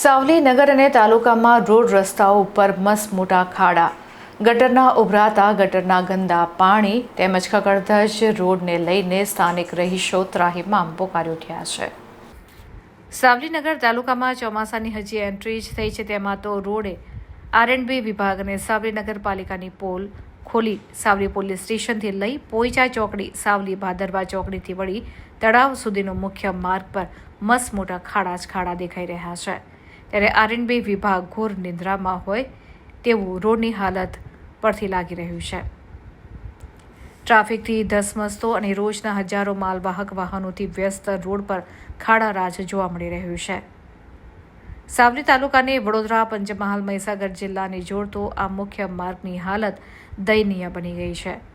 સાવલી નગર અને તાલુકામાં રોડ રસ્તાઓ ઉપર મસ મોટા ખાડા. ગટરના ઉભરાતા, ગટરના ગંદા પાણી તેમજ ખકડધજ રોડને લઈને સ્થાનિક રહીશો ત્રાહિમામ પોકારી ઉઠ્યા છે. સાવલીનગર તાલુકામાં ચોમાસાની હજી એન્ટ્રી જ થઈ છે, તેમાં તો રોડે આરએનબી વિભાગ અને સાવલી નગરપાલિકાની પોલ ખોલી સાવલી પોલીસ સ્ટેશનથી લઈ પોઈચા ચોકડી, સાવલી ભાદરવા ચોકડીથી વળી તળાવ સુધીનો મુખ્ય માર્ગ પર મસ મોટા ખાડા જ ખાડા દેખાઈ રહ્યા છે. ત્યારે આરએનબી વિભાગ ઘોર નિદ્રામાં હોય તેવું રોડની હાલત પરથી લાગી રહ્યું છે. ટ્રાફિકથી ધસમસતો અને રોજના હજારો માલવાહક વાહનોથી વ્યસ્ત રોડ પર ખાડા રાજ જોવા મળી રહ્યું છે. સાવલી તાલુકાને વડોદરા, પંચમહાલ, મહીસાગર જિલ્લાને જોડતો આ મુખ્ય માર્ગની હાલત દયનીય બની ગઈ છે.